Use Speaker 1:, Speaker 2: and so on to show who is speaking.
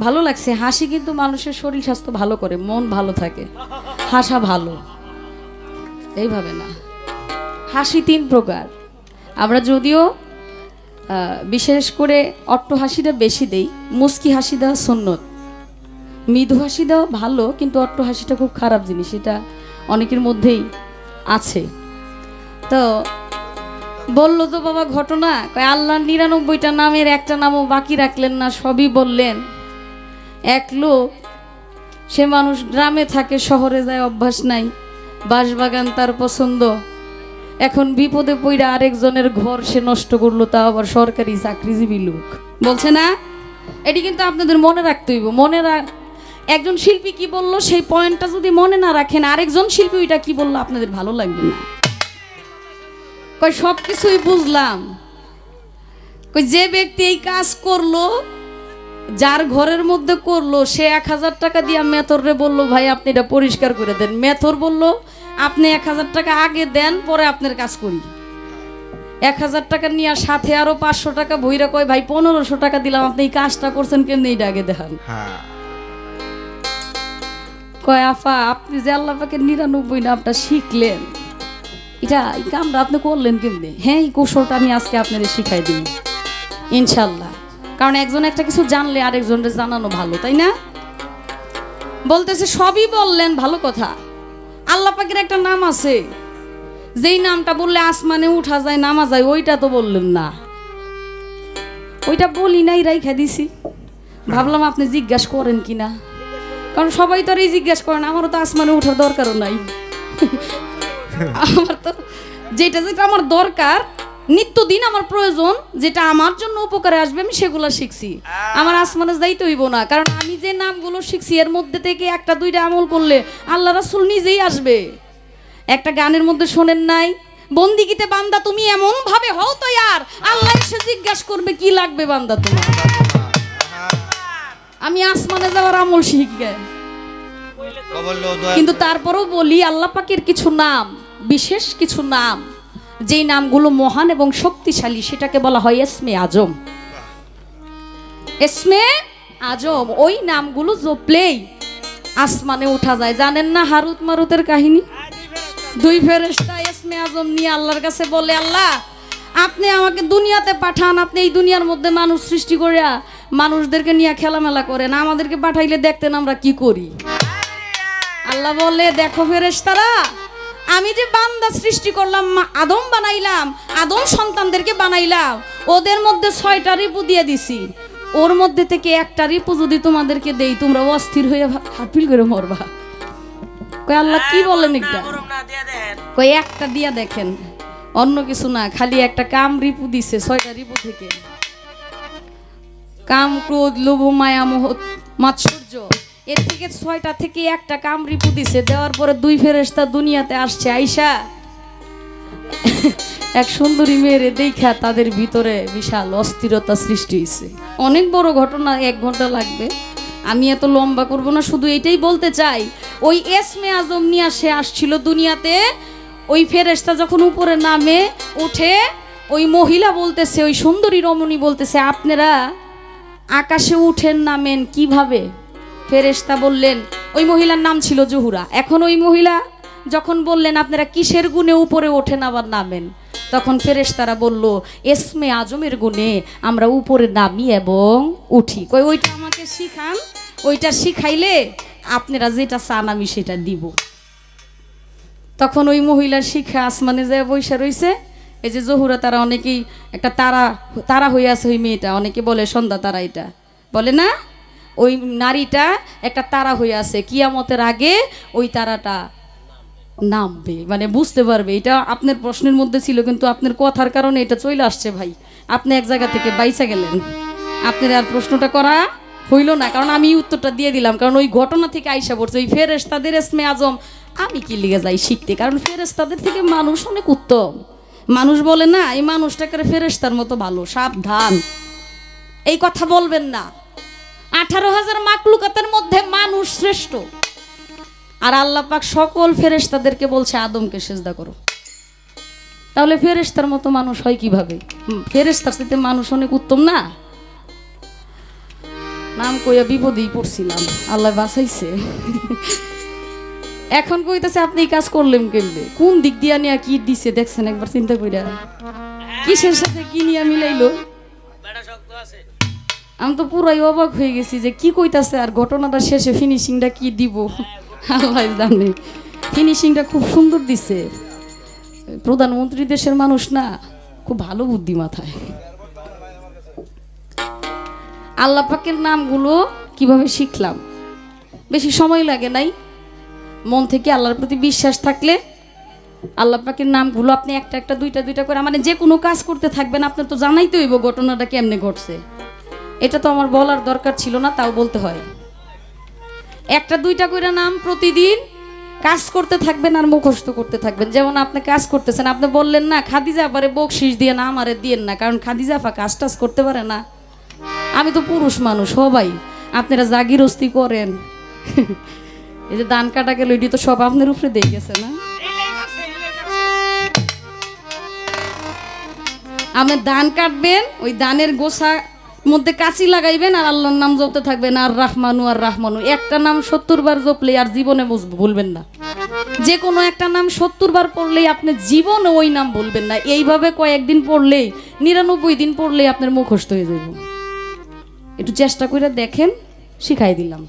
Speaker 1: ভালো লাগছে, হাসি কিন্তু মানুষের শরীর স্বাস্থ্য ভালো করে, মন ভালো থাকে। হাসা ভালো। এইভাবে না। হাসি তিন প্রকার। আমরা যদিও বিশেষ করে অট্ট হাসিটা বেশি দেই, মুস্কি হাসি দেওয়া সুন্নত। মৃদু হাসি দেওয়া ভালো, কিন্তু অট্ট হাসিটা খুব খারাপ জিনিস, এটা অনেকের মধ্যেই আছে। তো, বলল তো বাবা ঘটনা, কয় আল্লাহর নিরানব্বইটা নামের একটা নামও বাকি রাখলেন না, সবই বললেন। এক লোক, সে মানুষ গ্রামে থাকে, শহরে যায়, অভ্যাস নাই, বাঁশবাগান তার পছন্দ। এখন বিপদে পইরা আরেকজনের ঘর সে নষ্ট করল তা আবার সরকারি চাকরিজীবী লোক। বলছে না? এটি কিন্তু আপনাদের মনে রাখতে হইব। মনে রাখ একজন শিল্পী কি বলল? সেই পয়েন্টটা যদি মনে না রাখেন, আরেকজন শিল্পী ওইটা কি বলল? আপনাদের ভালো লাগবে না। কই সব কিছুই বুঝলাম। কই যে ব্যক্তি এই কাজ করল যার ঘরের মধ্যে করল সে এক হাজার টাকা দিয়ে মেথরে বলল ভাই আপনি এটা পরিষ্কার করে দেন। মেথর বলল আপনি এক হাজার টাকা আগে দেন পরে আপনার কাজ করি। এক হাজার টাকা নিয়ে সাথে আরও পাঁচশো টাকা ভইরা কয় ভাই পনেরোশো টাকা দিলাম আপনি এই কাজটা করছেন কেমনি? এইটা আগে দেখান।
Speaker 2: হ্যাঁ।
Speaker 1: কয় আফা আপনি যে আল্লাহ পাকে নিরানব্বই নামটা শিখলেন। এটা এই কামটা আপনি করলেন কেমনি? হ্যাঁ এই কৌশলটা আমি আজকে আপনাদের শিখাই দিই। ইনশাল্লাহ কারণ একজন একটা কিছু জানলে আরেকজনকে জানানো ভালো তাই না? বলতেছে সবই বললেন ভালো কথা। আল্লাহ পাকের একটা নাম আছে। যেই নামটা বললে আসমানে উঠা যায় নামা যায় ওইটা তো বললেন না। ওইটা বলি নাই রাইখা দিছি। ভাবলাম আপনি জিজ্ঞাসা করেন কিনা। কারণ সবাই তো আর এই জিজ্ঞেস করেন আমারও তো আসমানে ওঠার দরকারও নাই। আমার তো যেটা যেটা আমার দরকার নিত্যদিন আমার প্রয়োজন যেটা আমার জন্য উপকারে আসবে আমি সেগুলো শিখছি। আমার আসমানে যাইতে হইব না কারণ আমি যে নামগুলো শিখছি এর মধ্যে থেকে একটা দুইটা আমল করলে আল্লাহ রাসুল নিজেই আসবে। একটা গানের মধ্যে শোনেন নাই বন্দিগিতে বান্দা তুমি এমন ভাবে হও তো আর আল্লাহ এসে জিজ্ঞাসা করবে কি লাগবে বান্দা তোমার? আমি আসমানে যাওয়ার আমল
Speaker 2: বলল
Speaker 1: কিন্তু তারপরেও বলি আল্লাহ পাকের কিছু নাম বিশেষ কিছু নাম যেই নামগুলো মহান এবং শক্তিশালী, সেটাকে বলা হয় এসমে আজম। এসমে আজম, ওই নামগুলো জপলেই আসমানে উঠা যায়। জানেন না হারুত মারুতের কাহিনী? দুই ফেরেশতা এসমে আজম নিয়ে আল্লাহর কাছে বলে, আল্লাহ, আপনি আমাকে দুনিয়াতে পাঠান, আপনি এই দুনিয়ার মধ্যে মানুষ সৃষ্টি করিয়া মানুষদেরকে নিয়ে খেলামেলা করেন। আমাদেরকে পাঠাইলে দেখতেন আমরা কি করি? আল্লাহ বলে, দেখো ফেরেশতারা আমি যে বান্দা সৃষ্টি করলাম মা- আদম বানাইলাম আদম সন্তানদেরকে বানাইলাম ওদের মধ্যে ছয়টা রিপু দিয়ে দিছি। ওর মধ্যে থেকে একটা রিপু যদি তোমাদেরকে দেই তোমরা অস্থির হয়ে হাপিল করে মরবা। কই আল্লাহ কি বলেন এটা? কই একটা দিয়া দেখেন অন্য কিছু না খালি একটা কাম রিপু দিছে ছয়টা রিপু থেকে। কাম ক্রোধ লোভ মায়া মোহ মাৎসর্য। এর থেকে ছয়টা থেকে একটা কাম রিপু দিছে, দেওয়ার পরে দুই ফেরেশতা দুনিয়াতে আসছে, আইসা এক সুন্দরী মেয়েরে দেখা তাদের ভিতরে বিশাল অস্থিরতা সৃষ্টি হয়েছে অনেক বড় ঘটনা, এক ঘণ্টা লাগবে। আমি এত লম্বা করব না, শুধু এটাই বলতে চাই, ওই এসমে আজম নিয়ে সে আসছিল দুনিয়াতে, ওই ফেরেশতা যখন উপরে নামে, উঠে ওই মহিলা বলতেছে, ওই সুন্দরী রমণী বলতেছে, আপনারা আকাশে উঠেন নামেন কীভাবে? ফেরেশতা বললেন, ওই মহিলার নাম ছিল জহুরা। এখন ওই মহিলা যখন বললেন, আপনারা কিসের গুণে উপরে ওঠেন আবার নামেন? তখন ফেরেশতারা বলল, এসমে আজমের গুণে আমরা উপরে নামি এবং উঠি। কই, ওইটা আমাকে শিখান। ওইটা শিখাইলে আপনারা যেটা চান আমি সেটা দিব। তখন ওই মহিলার শিক্ষা আসমানে যায় বৈশা রইছে। এই যে জহুরা, তারা অনেকেই একটা তারা তারা হয়ে আছে ওই মেয়েটা। অনেকে বলে, সন্ধ্যা তারা এটা। বলে, না ওই নারীটা একটা তারা হয়ে আছে। কিয়ামতের আগে ওই তারাটা নামবে। মানে বুঝতে পারবে, এটা আপনার প্রশ্নের মধ্যে ছিল, কিন্তু আপনার কথার কারণে এটা চলে আসছে ভাই। আপনি এক জায়গা থেকে বাইসা গেলেন। আপনার আর প্রশ্নটা করা হইল না, কারণ আমি উত্তরটা দিয়ে দিলাম। কারণ ওই ঘটনা থেকে আইসা পড়ছে, ওই ফেরেস তাদের এসমে আজম। আমি কি লিগে যাই শিখতে? কারণ ফেরেস তাদের থেকে মানুষ অনেক উত্তম। মানুষ বলে না, এই মানুষটাকে ফেরেস্তার মতো ভালো, সাবধান। এই কথা বলবেন না। আঠারো হাজার মাকলুকাতের মধ্যে মানুষ শ্রেষ্ঠ। আর আল্লাহ পাক সকল ফেরেশতাদেরকে বলছে, আদমকে সেজদা করো। তাহলে ফেরেশতার মতো মানুষ হয় কীভাবে? ফেরেশতার সাথে মানুষ অনেক উত্তম না? নাম কইয়া বিপদেই পড়ছিলাম। আল্লাহ বাঁচাইছে। এখন কইতাছে, আপনি কাজ করলেন কেমনে? কোন দিক দিয়া নিয়ে কি দিছে, দেখছেন একবার চিন্তা কইরা? কিসের সাথে কি নিয়ে মিলাইলো? আমি তো পুরাই অবাক হয়ে গেছি যে কি কইতাছে আর ঘটনাটা শেষে ফিনিশিংটা কি দিব? আল্লাহ জানে। ফিনিশিংটা খুব সুন্দর দিছে। প্রধানমন্ত্রী দেশের মানুষ না, খুব ভালো বুদ্ধি মাথায়। পাকের নামগুলো কীভাবে শিখলাম? বেশি সময় লাগে নাই। মন থেকে আল্লাহর প্রতি বিশ্বাস থাকলে আল্লাহ পাকের নামগুলো আপনি একটা একটা, দুইটা দুইটা করে মানে যে কোনো কাজ করতে থাকবেন, আপনার তো জানাই তো হইব ঘটনাটা কেমনে ঘটছে। এটা তো আমার বলার দরকার ছিল না, তাও বলতে হয়। একটা দুইটা করে নাম প্রতিদিন কাজ করতে থাকবেন আর মুখস্থ করতে থাকবেন। যেমন আপনি কাজ করতেছেন, আপনি বললেন না, খাদিজা আবারে বকশিস দিয়ে না আমারে দিয়েন না, কারণ খাদিজা আফা কাজ টাজ করতে পারে না। আমি তো পুরুষ মানুষ, সবাই। আপনারা জাগিরস্তি করেন। এই যে দান কাটা গেল, এটি তো সব আপনার উপরে দিয়ে গেছে না? আপনি ধান কাটবেন, ওই দানের গোসা মধ্যে কাঁচি লাগাইবেন আর আল্লাহর নাম জপতে থাকবেন আর রাহমানু আর রাহমানু। একটা নাম সত্তর বার জপলে আর জীবনে ভুলবেন না। যে কোনো একটা নাম সত্তর বার পড়লেই আপনি জীবনে ওই নাম বলবেন না। এইভাবে কয়েকদিন পড়লেই, নিরানব্বই দিন পড়লেই আপনার মুখস্থ হয়ে যাবে একটু চেষ্টা করে দেখেন, শিখাই দিলাম।